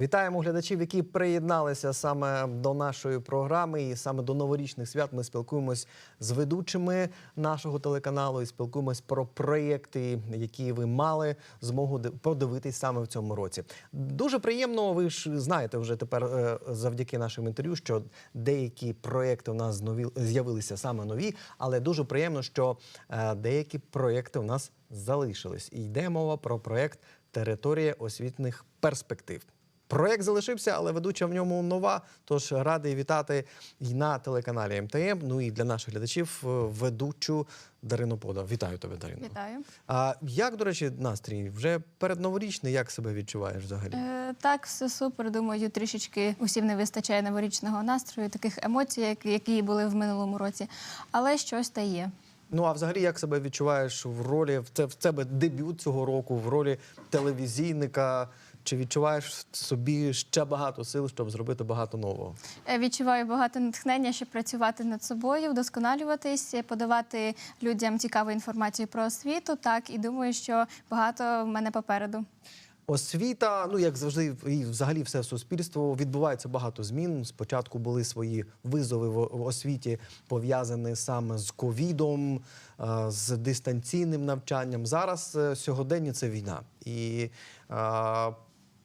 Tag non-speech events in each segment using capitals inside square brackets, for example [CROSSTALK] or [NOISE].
Вітаємо глядачів, які приєдналися саме до нашої програми. І саме до новорічних свят ми спілкуємось з ведучими нашого телеканалу і спілкуємось про проєкти, які ви мали змогу подивитись саме в цьому році. Дуже приємно. Ви ж знаєте вже тепер е, завдяки нашим інтерв'ю, що деякі проєкти у нас нові з'явилися саме нові, але дуже приємно, що е, деякі проєкти у нас залишились. І йде мова про проєкт Територія освітних перспектив. Проєкт залишився, але ведуча в ньому нова. Тож радий вітати і на телеканалі МТМ. Ну і для наших глядачів е, ведучу Дарину Пода. Вітаю тебе, Дарино. Вітаю. А як, до речі, настрій? Вже передноворічний, як себе відчуваєш взагалі? Е, так, все супер. Думаю, трішечки усім не вистачає новорічного настрою, таких емоцій, як- які були в минулому році. Але щось та є. Ну а взагалі, як себе відчуваєш в ролі в це в тебе дебют цього року, в ролі телевізійника? Чи відчуваєш в собі ще багато сил, щоб зробити багато нового? Е, Відчуваю багато натхнення, щоб працювати над собою, вдосконалюватись, е, подавати людям цікаву інформацію про освіту. Так, і думаю, що багато в мене попереду. Освіта, ну як завжди, і взагалі все суспільство відбувається багато змін. Спочатку були свої визови в освіті, пов'язані саме з ковідом, е, з дистанційним навчанням. Зараз сьогодення це війна. І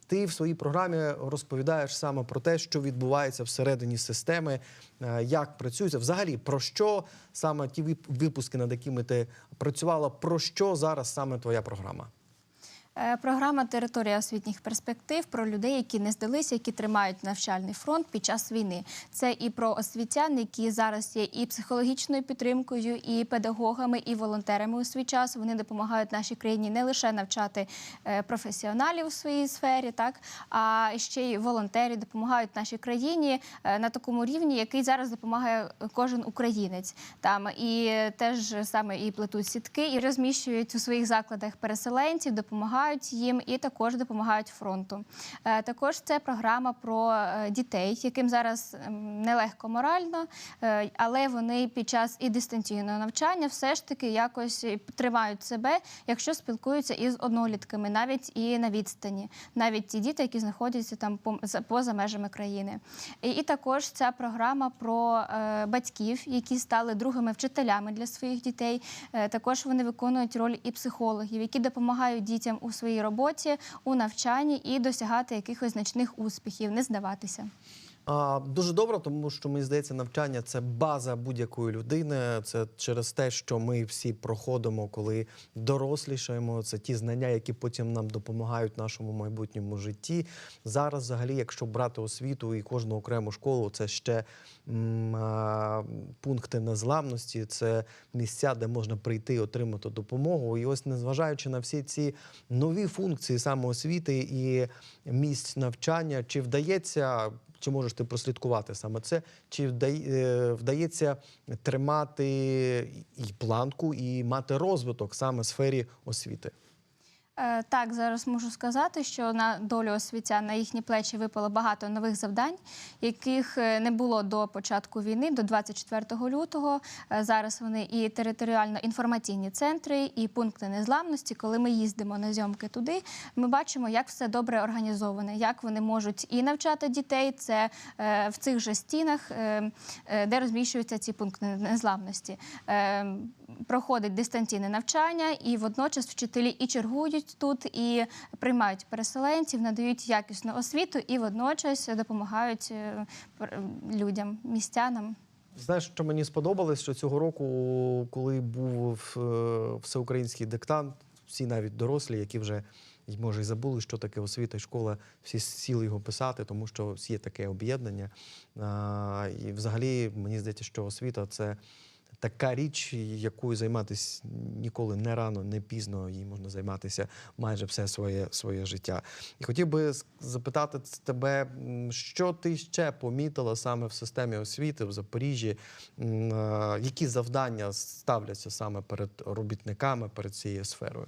ти в своїй програмі розповідаєш саме про те, що відбувається всередині системи, е, як працюється. Взагалі, про що саме ті випуски, над якими ти працювала, про що зараз саме твоя програма? Е, Програма Територія освітніх перспектив про людей, які не здалися, які тримають навчальний фронт під час війни. Це і про освітян, які зараз є і психологічною підтримкою, і педагогами, і волонтерами у свій час. Вони допомагають нашій країні не лише навчати е, професіоналів у своїй сфері, так а ще й волонтери допомагають нашій країні е, на такому рівні, який зараз допомагає кожен українець. Там і теж саме і плетуть сітки, і розміщують у своїх закладах переселенців, допомагають їм і також допомагають фронту. Е, Також це програма про е, дітей, яким зараз ем, нелегко морально, е, але вони під час і дистанційного навчання все ж таки якось тримають себе, якщо спілкуються із однолітками, навіть і на відстані, навіть ті діти, які знаходяться там по- за- поза межами країни. І, також ця програма про батьків, які стали другими вчителями для своїх дітей. Також вони виконують роль і психологів, які допомагають дітям у своїй роботі, у навчанні і досягати якихось значних успіхів, не здаватися. А, дуже добре, тому що мені здається, навчання це база будь-якої людини. Це через те, що ми всі проходимо, коли дорослішаємо. Це ті знання, які потім нам допомагають в нашому майбутньому житті. Зараз, взагалі, якщо брати освіту і кожну окрему школу, це ще м, а, пункти незламності, це місця, де можна прийти і отримати допомогу. І ось, незважаючи на всі ці нові функції саме освіти і місць навчання, чи вдається. Чи можеш ти прослідкувати саме це? Чи е, вдається тримати і планку, і мати розвиток саме в сфері освіти? Е, Так, зараз можу сказати, що на долю освітян на їхні плечі випало багато нових завдань, яких е, не було до початку війни, до 24 лютого. Е, Зараз вони і територіально-інформаційні центри, і пункти незламності. Коли ми їздимо на зйомки туди, ми бачимо, як все добре організоване, як вони можуть і навчати дітей. Це в цих же стінах, де розміщуються ці пункти незламності. Проходить дистанційне навчання, і водночас вчителі і чергують тут, і приймають переселенців, надають якісну освіту і водночас допомагають е, людям, містянам. Знаєш, що мені сподобалось, що цього року, коли був е, всеукраїнський диктант, всі навіть дорослі, які вже може і забули, що таке освіта і школа, всі сіли його писати, тому що є таке об'єднання. І взагалі мені здається, що освіта це. Така річ, якою займатися ніколи не рано, не пізно, їй можна займатися майже все своє, своє життя. І хотів би запитати тебе, що ти ще помітила саме в системі освіти в Запоріжжі, М, які завдання ставляться саме перед робітниками, перед цією сферою?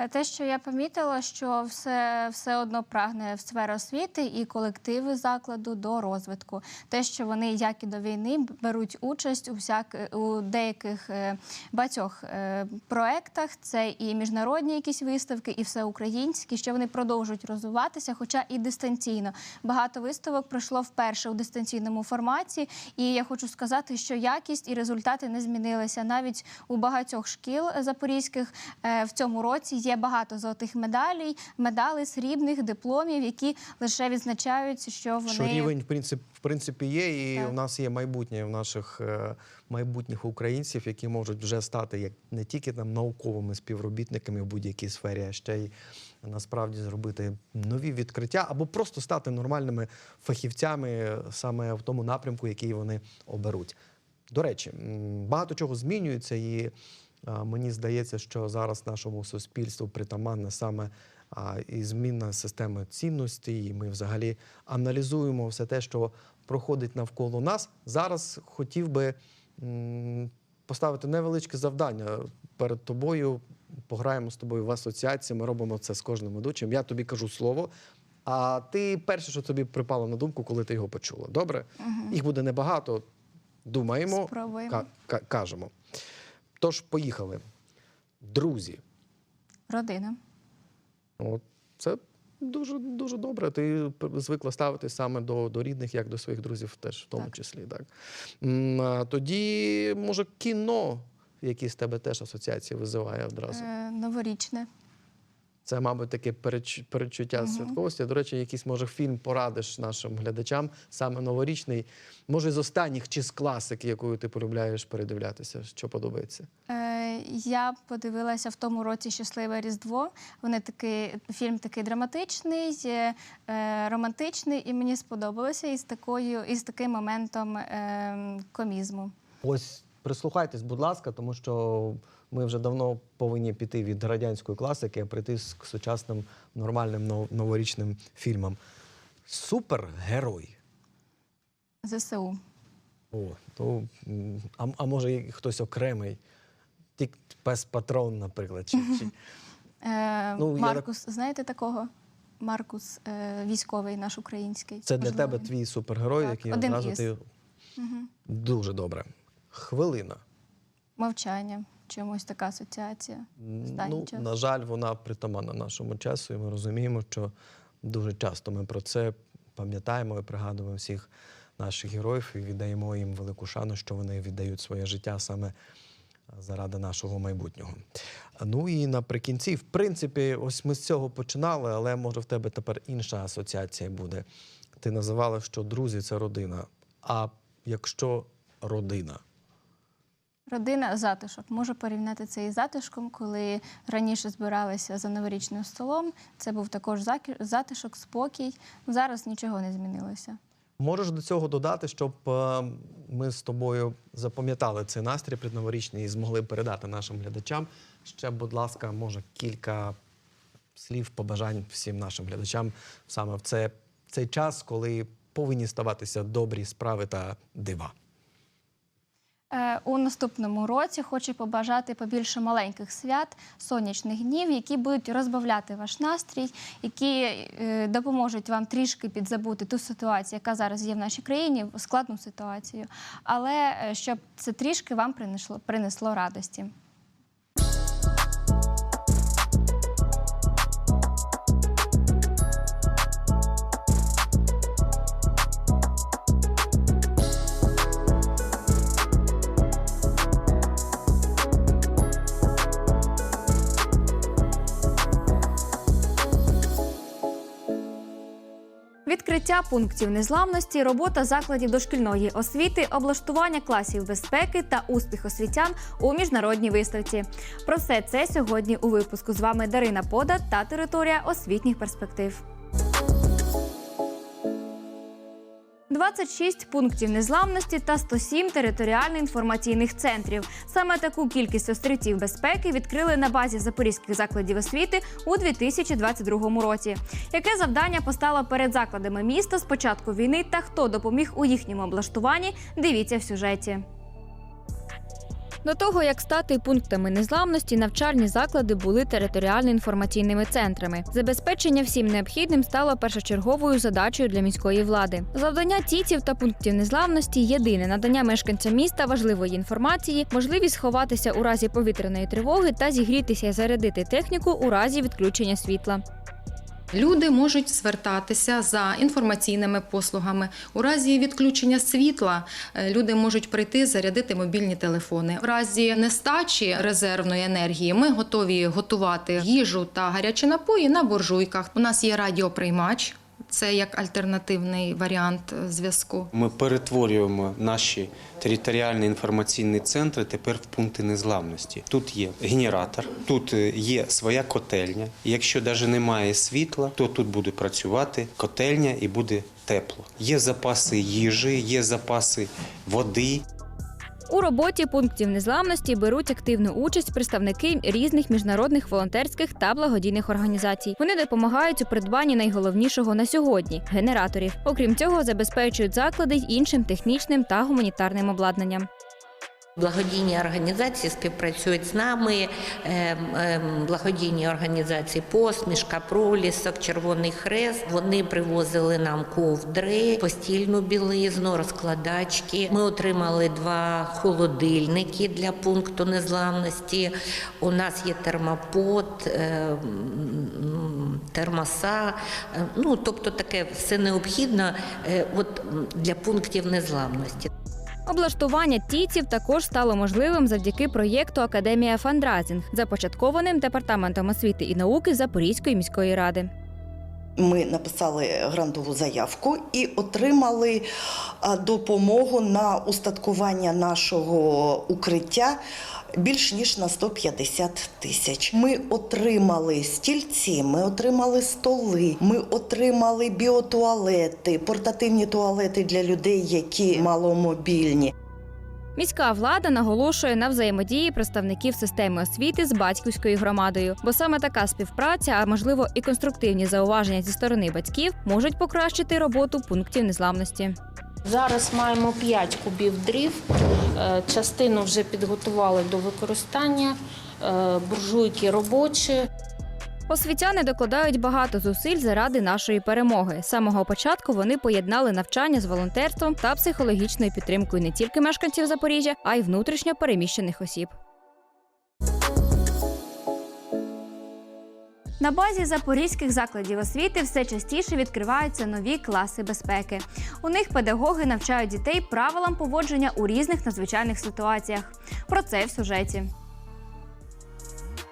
Е, Те, що я помітила, що все, все одно прагне в сфера освіти і колективи закладу до розвитку. Те, що вони, як і до війни, беруть участь у всяк у деяких е, багатьох е, проектах. Це і міжнародні якісь виставки, і всеукраїнські, що вони продовжують розвиватися, хоча і дистанційно. Багато виставок пройшло вперше у дистанційному форматі. І я хочу сказати, що якість і результати не змінилися. Навіть у багатьох шкіл запорізьких в цьому році є багато золотих медалей, медалей, срібних дипломів, які лише відзначають, що вони Що рівень в принципі, в принципі є, і Так. у нас є майбутнє в наших е, майбутніх українців, які можуть вже стати як не тільки там науковими співробітниками в будь-якій сфері, а ще й насправді зробити нові відкриття або просто стати нормальними фахівцями саме в тому напрямку, який вони оберуть. До речі, багато чого змінюється, і мені здається, що зараз нашому суспільству притаманне саме і змінна система цінностей. І ми взагалі аналізуємо все те, що проходить навколо нас. Зараз хотів би поставити невеличке завдання перед тобою. Пограємо з тобою в асоціації. Ми робимо це з кожним ведучим. Я тобі кажу слово. А ти перше, що тобі припало на думку, коли ти його почула. Добре? Їх буде небагато. Думаємо, Спробуємо. ка- ка- кажемо. Тож, поїхали. Друзі. родина. От це дуже дуже добре. Ти звикла ставитись саме до, до рідних, як до своїх друзів, теж в тому Так. числі. Так. Тоді, може, кіно, якісь тебе теж асоціації визиває одразу. Е, новорічне. Це, мабуть, таке передч- передчуття Мгм. святковості. До речі, якийсь може фільм порадиш нашим глядачам, саме новорічний. Може, з останніх чи з класики, якою ти полюбляєш передивлятися, що подобається. Е, я подивилася в тому році Щасливе Різдво. Вони такий фільм такий драматичний, е, е, романтичний, і мені сподобалося із такою, із таким моментом е, комізму. Ось прислухайтесь, будь ласка, тому що ми вже давно повинні піти від радянської класики, а прийти з- к сучасним нормальним новорічним фільмам. Супергерой. ЗСУ. О, то, а, а може хтось окремий. Тік пес патрон, наприклад. Чи, чи... [LAUGHS] Е, Ну, я Маркус, знаєте такого? Маркус, е, військовий наш український. Це для тебе твій супергерой, Так, який один одразу ти Мгм. дуже добре. Хвилина. Мовчання. Чомусь така асоціація. Ну, час. на жаль, вона притаманна нашому часу, і ми розуміємо, що дуже часто ми про це пам'ятаємо і пригадуємо всіх наших героїв і віддаємо їм велику шану, що вони віддають своє життя саме заради нашого майбутнього. Ну і наприкінці, в принципі, ось ми з цього починали, але може в тебе тепер інша асоціація буде. Ти називала, що друзі це родина. А якщо родина? Родина затишок. Можу порівняти це із затишком, коли раніше збиралися за новорічним столом. Це був також затишок, спокій. Зараз нічого не змінилося. Можеш до цього додати, щоб е, ми з тобою запам'ятали цей настрій предноворічний і змогли передати нашим глядачам. Ще, будь ласка, може кілька слів, побажань всім нашим глядачам саме в це, цей час, коли повинні ставатися добрі справи та дива. Е, У наступному році хочу побажати побільше маленьких свят, сонячних днів, які будуть розбавляти ваш настрій, які е, допоможуть вам трішки підзабути ту ситуацію, яка зараз є в нашій країні, складну ситуацію, але е, щоб це трішки вам принесло, принесло радості. Відкриття пунктів незламності, робота закладів дошкільної освіти, облаштування класів безпеки та успіх освітян у міжнародній виставці. Про все це сьогодні у випуску з вами Дарина Пода та територія освітніх перспектив. 26 пунктів незламності та 107 територіально-інформаційних центрів. Саме таку кількість острівців безпеки відкрили на базі запорізьких закладів освіти у 2022 році. Яке завдання постало перед закладами міста з початку війни та хто допоміг у їхньому облаштуванні? Дивіться в сюжеті. До того як стати пунктами незламності, навчальні заклади були територіально-інформаційними центрами. Забезпечення всім необхідним стало першочерговою задачею для міської влади. Завдання тіців та пунктів незламності єдине надання мешканцям міста важливої інформації, можливість сховатися у разі повітряної тривоги та зігрітися і зарядити техніку у разі відключення світла. Люди можуть звертатися за інформаційними послугами. У разі відключення світла е, люди можуть прийти зарядити мобільні телефони. У разі нестачі резервної енергії ми готові готувати їжу та гарячі напої на буржуйках. У нас є радіоприймач. Це як альтернативний варіант е, зв'язку. Ми перетворюємо наші територіальні інформаційні центри тепер в пункти незламності. Тут є генератор, тут е, є своя котельня. Якщо навіть немає світла, то тут буде працювати котельня і буде тепло. Є запаси їжі, є запаси води. У роботі пунктів незламності беруть активну участь представники різних міжнародних волонтерських та благодійних організацій. Вони допомагають у придбанні найголовнішого на сьогодні генераторів. Окрім цього, забезпечують заклади іншим технічним та гуманітарним обладнанням. Благодійні організації співпрацюють з нами. ем, ем, Благодійні організації Посмішка, Пролісок, Червоний Хрест. Вони привозили нам ковдри, постільну білизну, розкладачки. Ми отримали два холодильники для пункту незламності. У нас є термопод, ем, термоса. Ну тобто таке все необхідне е, от, для пунктів незламності. Облаштування тіців також стало можливим завдяки проєкту Академія фандразінг, започаткованим департаментом освіти і науки Запорізької міської ради. Ми написали грантову заявку і отримали допомогу на устаткування нашого укриття більш ніж на 150 тисяч. Ми отримали стільці, ми отримали столи, ми отримали біотуалети, портативні туалети для людей, які маломобільні. Міська влада наголошує на взаємодії представників системи освіти з батьківською громадою, бо саме така співпраця, а можливо і конструктивні зауваження зі сторони батьків, можуть покращити роботу пунктів незламності. Зараз маємо 5 кубів дрів. Е, Частину вже підготували до використання. Е, Буржуйки робочі. Освітяни докладають багато зусиль заради нашої перемоги. З самого початку вони поєднали навчання з волонтерством та психологічною підтримкою не тільки мешканців Запоріжжя, а й внутрішньо переміщених осіб. На базі запорізьких закладів освіти все частіше відкриваються нові класи безпеки. У них педагоги навчають дітей правилам поводження у різних надзвичайних ситуаціях. Про це в сюжеті.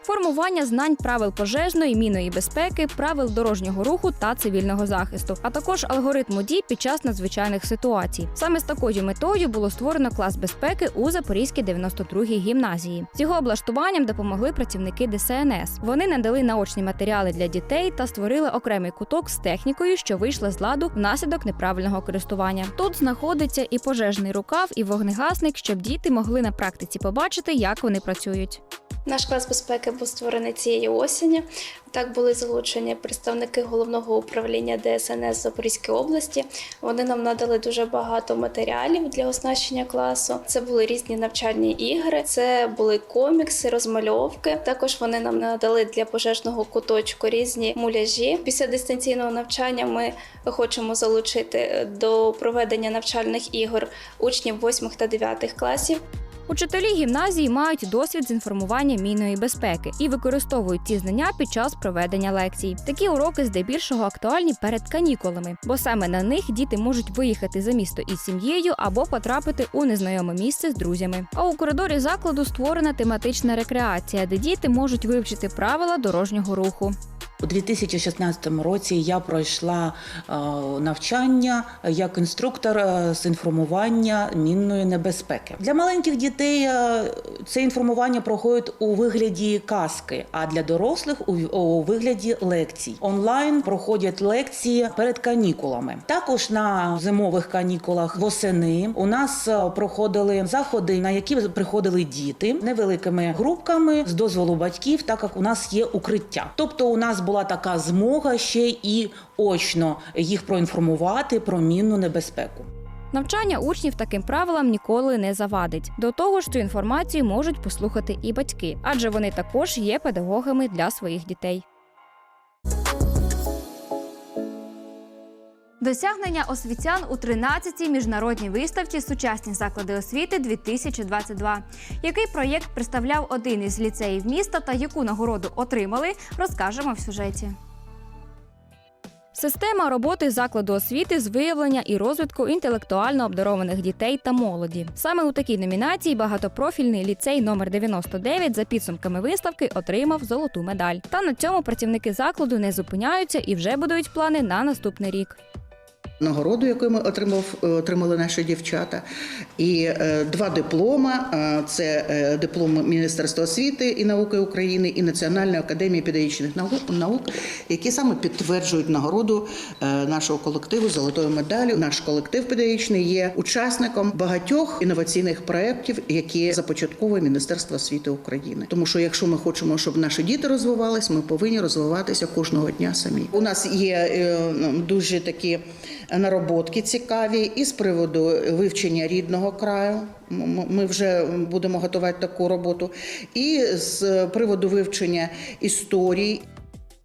Формування знань правил пожежної, мінної безпеки, правил дорожнього руху та цивільного захисту, а також алгоритму дій під час надзвичайних ситуацій. Саме з такою метою було створено клас безпеки у Запорізькій 92-й гімназії. З його облаштуванням допомогли працівники ДСНС. Вони надали наочні матеріали для дітей та створили окремий куток з технікою, що вийшла з ладу внаслідок неправильного користування. Тут знаходиться і пожежний рукав, і вогнегасник, щоб діти могли на практиці побачити, як вони працюють. Наш клас безпеки був створений цієї осені. Так були залучені представники головного управління ДСНС Запорізької області. Вони нам надали дуже багато матеріалів для оснащення класу. Це були різні навчальні ігри, це були комікси, розмальовки. Також вони нам надали для пожежного куточку різні муляжі. Після дистанційного навчання ми хочемо залучити до проведення навчальних ігор учнів 8 та 9 класів. Учителі гімназії мають досвід з інформування мінної безпеки і використовують ці знання під час проведення лекцій. Такі уроки здебільшого актуальні перед канікулами, бо саме на них діти можуть виїхати за місто із сім'єю або потрапити у незнайоме місце з друзями. А у коридорі закладу створена тематична рекреація, де діти можуть вивчити правила дорожнього руху. У 2016 році я пройшла е, навчання як інструктор е, з інформування мінної небезпеки. Для маленьких дітей е, це інформування проходить у вигляді казки, а для дорослих у, вигляді лекцій. Онлайн проходять лекції перед канікулами. Також на зимових канікулах восени у нас проходили заходи, на які приходили діти невеликими групками з дозволу батьків, так як у нас є укриття. Тобто, у нас була така змога ще і очно їх проінформувати про мінну небезпеку. Навчання учнів таким правилам ніколи не завадить. До того ж, цю інформацію можуть послухати і батьки, адже вони також є педагогами для своїх дітей. Досягнення освітян у 13-й міжнародній виставці Сучасні заклади освіти 2022 Який проєкт представляв один із ліцеїв міста та яку нагороду отримали, розкажемо в сюжеті. Система роботи закладу освіти з виявлення і розвитку інтелектуально обдарованих дітей та молоді. Саме у такій номінації багатопрофільний ліцей номер 99 за підсумками виставки отримав золоту медаль. Та на цьому працівники закладу не зупиняються і вже будують плани на наступний рік. Нагороду, яку ми отримав, е, отримали наші дівчата, і е, два диплома: Е, це диплом Міністерства освіти і науки України і Національної академії педагогічних наук, які саме підтверджують нагороду нашого колективу золотою медаллю. Наш колектив педагогічний є учасником багатьох інноваційних проєктів, які започатковує Міністерство освіти України. Тому що якщо ми хочемо, щоб наші діти розвивались, ми повинні розвиватися кожного дня самі. У нас є дуже такі нароботки цікаві і з приводу вивчення рідного краю. Ми вже будемо готувати таку роботу, і з приводу вивчення історії.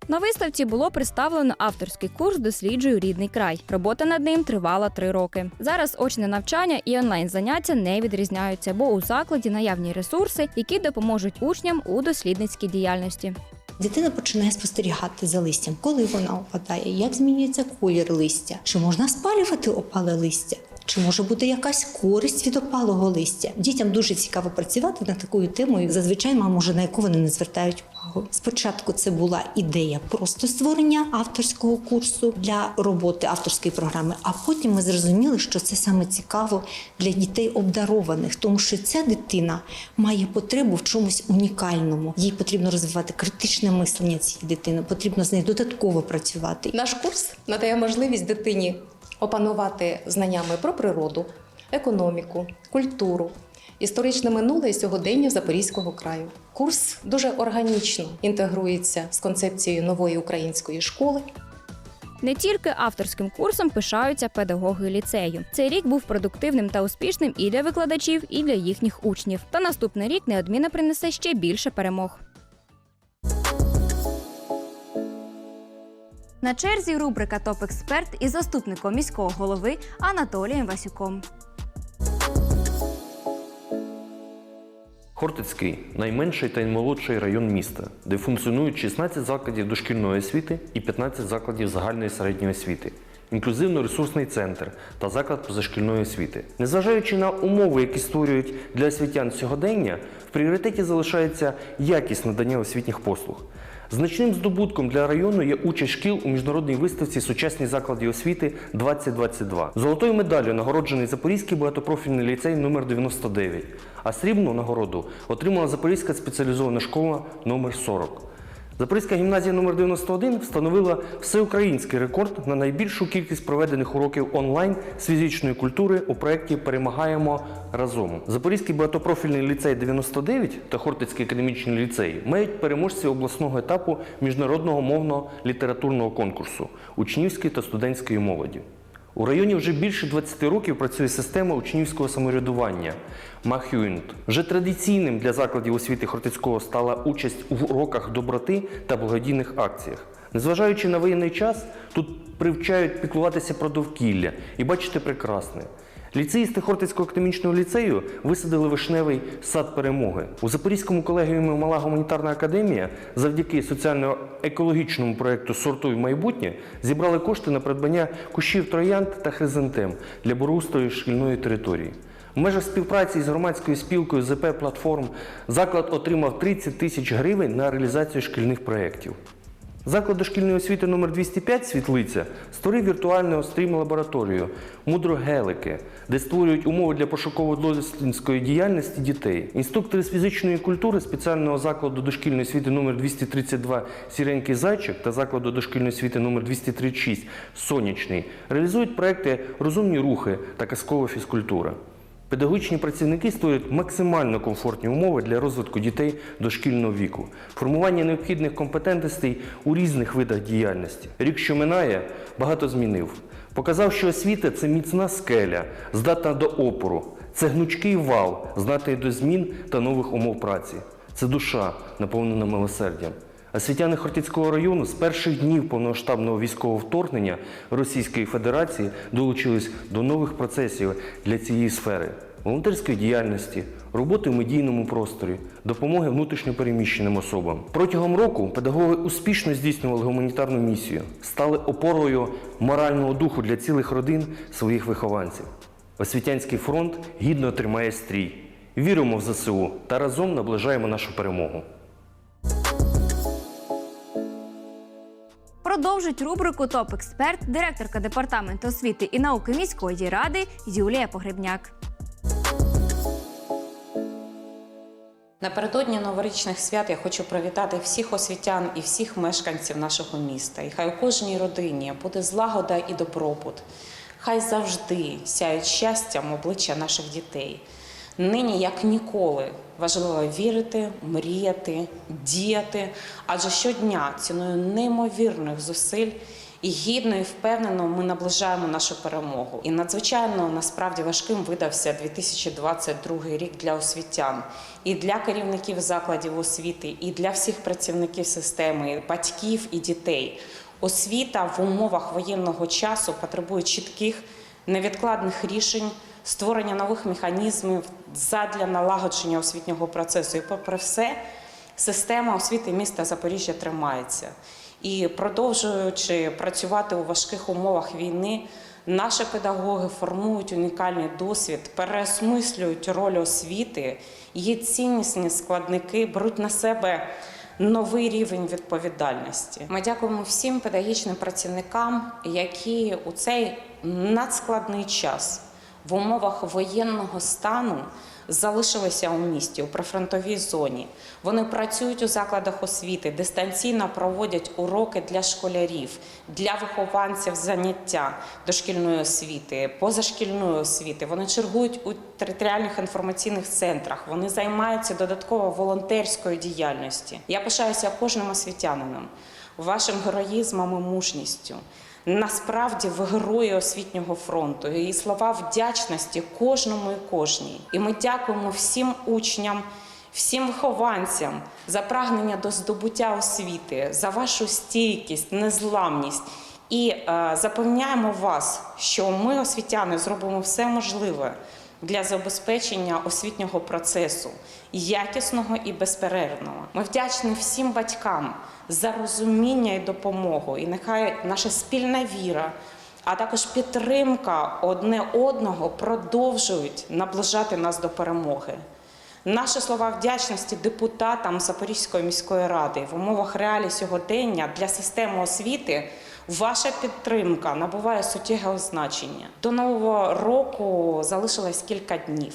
На виставці було представлено авторський курс Досліджую рідний край. Робота над ним тривала три роки. Зараз очне навчання і онлайн заняття не відрізняються, бо у закладі наявні ресурси, які допоможуть учням у дослідницькій діяльності. Дитина починає спостерігати за листям, коли вона опадає, як змінюється колір листя, чи можна спалювати опале листя. Чи може бути якась користь від опалого листя? Дітям дуже цікаво працювати над такою темою. Зазвичай мама може на яку вони не звертають увагу. Спочатку це була ідея просто створення авторського курсу для роботи авторської програми. А потім ми зрозуміли, що це саме цікаво для дітей обдарованих, тому що ця дитина має потребу в чомусь унікальному. Їй потрібно розвивати критичне мислення цієї дитини, потрібно з нею додатково працювати. Наш курс надає можливість дитині опанувати знаннями про природу, економіку, культуру, історичне минуле і сьогодення Запорізького краю. Курс дуже органічно інтегрується з концепцією нової української школи. Не тільки авторським курсом пишаються педагоги ліцею. Цей рік був продуктивним та успішним і для викладачів, і для їхніх учнів. Та наступний рік неодмінно принесе ще більше перемог. На черзі рубрика Топ-експерт із заступником міського голови Анатолієм Васюком. Хортицький найменший та наймолодший район міста, де функціонують 16 закладів дошкільної освіти і 15 закладів загальної середньої освіти, інклюзивно-ресурсний центр та заклад позашкільної освіти. Незважаючи на умови, які створюють для освітян сьогодення, в пріоритеті залишається якість надання освітніх послуг. Значним здобутком для району є участь шкіл у міжнародній виставці Сучасні заклади освіти 2022. Золотою медаллю нагороджений Запорізький багатопрофільний ліцей номер 99, а срібну нагороду отримала Запорізька спеціалізована школа номер 40. Запорізька гімназія номер 91 встановила всеукраїнський рекорд на найбільшу кількість проведених уроків онлайн з фізичної культури у проєкті Перемагаємо разом. Запорізький багатопрофільний ліцей 99 та Хортицький академічний ліцей мають переможців обласного етапу міжнародного мовно-літературного конкурсу учнівської та студентської молоді. У районі вже більше 20 років працює система учнівського самоврядування Махюнт. Вже традиційним для закладів освіти Хортицького стала участь у уроках доброти та благодійних акціях. Незважаючи на воєнний час, тут привчають піклуватися про довкілля і бачити прекрасне. Ліцеїсти Хортицького академічного ліцею висадили вишневий сад перемоги. У Запорізькому колегіумі Мала гуманітарна академія завдяки соціально-екологічному проєкту Сортуй майбутнє зібрали кошти на придбання кущів троянд та хризантем для бурустрою шкільної території. В межах співпраці з громадською спілкою ЗП Платформ заклад отримав 30 тисяч гривень на реалізацію шкільних проєктів. Заклад дошкільної освіти номер 205 Світлиця створив віртуальну стрім-лабораторію Мудрогелики, де створюють умови для пошуково-дослідницької діяльності дітей. Інструктори з фізичної культури спеціального закладу дошкільної освіти номер 232 Сіренький зайчик та закладу дошкільної освіти номер 236 Сонячний реалізують проекти Розумні рухи та казкова фізкультура. Педагогічні працівники створюють максимально комфортні умови для розвитку дітей дошкільного віку, формування необхідних компетентностей у різних видах діяльності. Рік, що минає, багато змінив. Показав, що освіта це міцна скеля, здатна до опору, це гнучкий вал, здатний до змін та нових умов праці. Це душа, наповнена милосердям. Освітяни Хортицького району з перших днів повномасштабного військового вторгнення Російської Федерації долучились до нових процесів для цієї сфери волонтерської діяльності, роботи в медійному просторі, допомоги внутрішньопереміщеним особам. Протягом року педагоги успішно здійснювали гуманітарну місію, стали опорою морального духу для цілих родин своїх вихованців. Освітянський фронт гідно тримає стрій. Віримо в ЗСУ та разом наближаємо нашу перемогу. Продовжить рубрику Топ експерт директорка департаменту освіти і науки міської ради Юлія Погребняк. Напередодні новорічних свят я хочу привітати всіх освітян і всіх мешканців нашого міста. І хай у кожній родині буде злагода і добробут. Хай завжди сяють щастям обличчя наших дітей. Нині, як ніколи, важливо вірити, мріяти, діяти, адже щодня ціною неймовірних зусиль і гідно і впевнено ми наближаємо нашу перемогу. І надзвичайно насправді важким видався 2022 рік для освітян і для керівників закладів освіти, і для всіх працівників системи, і батьків і дітей. Освіта в умовах воєнного часу потребує чітких невідкладних рішень, створення нових механізмів задля налагодження освітнього процесу. І попри все, система освіти міста Запоріжжя тримається. І продовжуючи працювати у важких умовах війни, наші педагоги формують унікальний досвід, переосмислюють роль освіти, її ціннісні складники беруть на себе новий рівень відповідальності. Ми дякуємо всім педагогічним працівникам, які у цей надскладний час в умовах воєнного стану залишилися у місті у прифронтовій зоні. Вони працюють у закладах освіти, дистанційно проводять уроки для школярів, для вихованців заняття дошкільної освіти, позашкільної освіти. Вони чергують у територіальних інформаційних центрах. Вони займаються додатково волонтерською діяльністю. Я пишаюся кожним освітянином, вашим героїзмом і мужністю. Насправді ви герої освітнього фронту і слова вдячності кожному і кожній. І ми дякуємо всім учням, всім вихованцям за прагнення до здобуття освіти, за вашу стійкість, незламність. І е, запевняємо вас, що ми, освітяни, зробимо все можливе для забезпечення освітнього процесу, якісного і безперервного. Ми вдячні всім батькам за розуміння і допомогу. І нехай наша спільна віра, а також підтримка одне одного продовжують наближати нас до перемоги. Наші слова вдячності депутатам Запорізької міської ради в умовах реалій сьогодення для системи освіти. Ваша підтримка набуває суттєвого значення. До нового року залишилось кілька днів.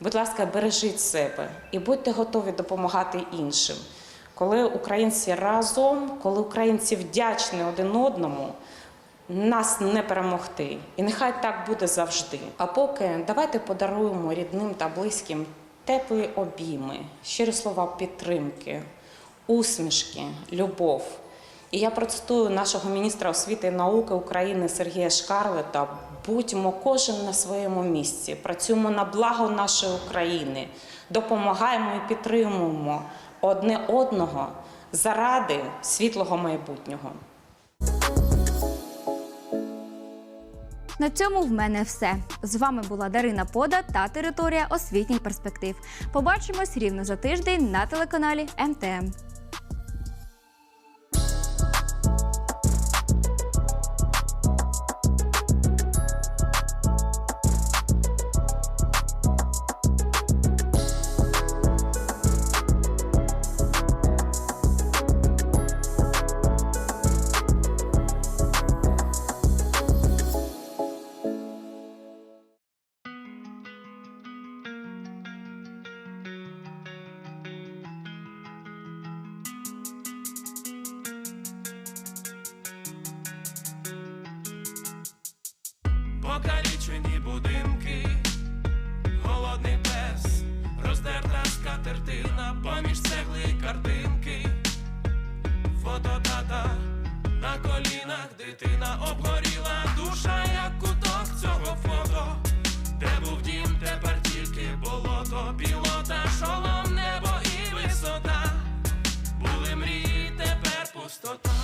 Будь ласка, бережіть себе і будьте готові допомагати іншим. Коли українці разом, коли українці вдячні один одному, нас не перемогти. І нехай так буде завжди. А поки давайте подаруємо рідним та близьким теплі обійми, щирі слова підтримки, усмішки, любов. І я процитую нашого міністра освіти і науки України Сергія Шкарлета: будьмо кожен на своєму місці, працюємо на благо нашої України, допомагаємо і підтримуємо одне одного заради світлого майбутнього. На цьому в мене все. З вами була Дарина Пода та територія освітніх перспектив. Побачимось рівно за тиждень на телеканалі МТМ. стегли картинки, фотодата на колінах дитина обгоріла. Душа, як куток цього фото, де був дім, тепер тільки болото, пілота, шолом, небо і висота, були мрії, тепер пустота.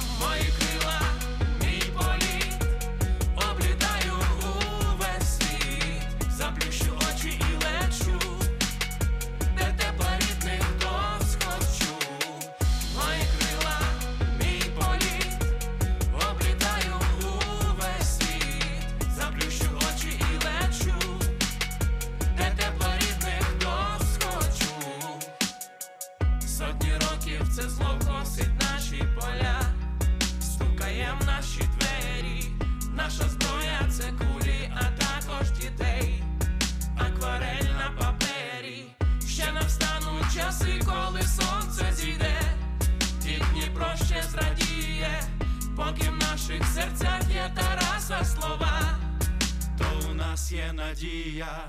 є надія,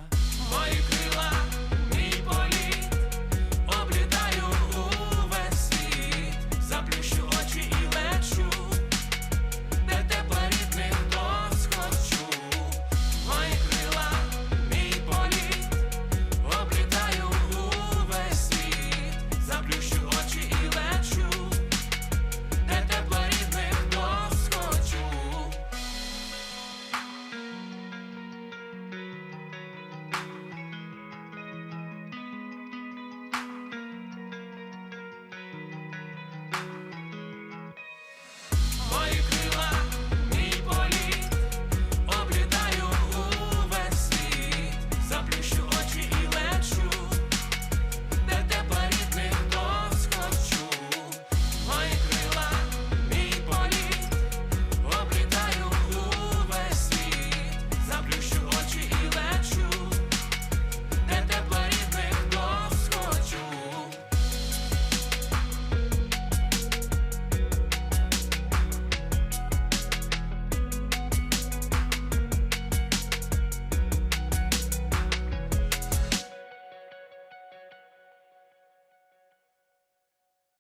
мої крила.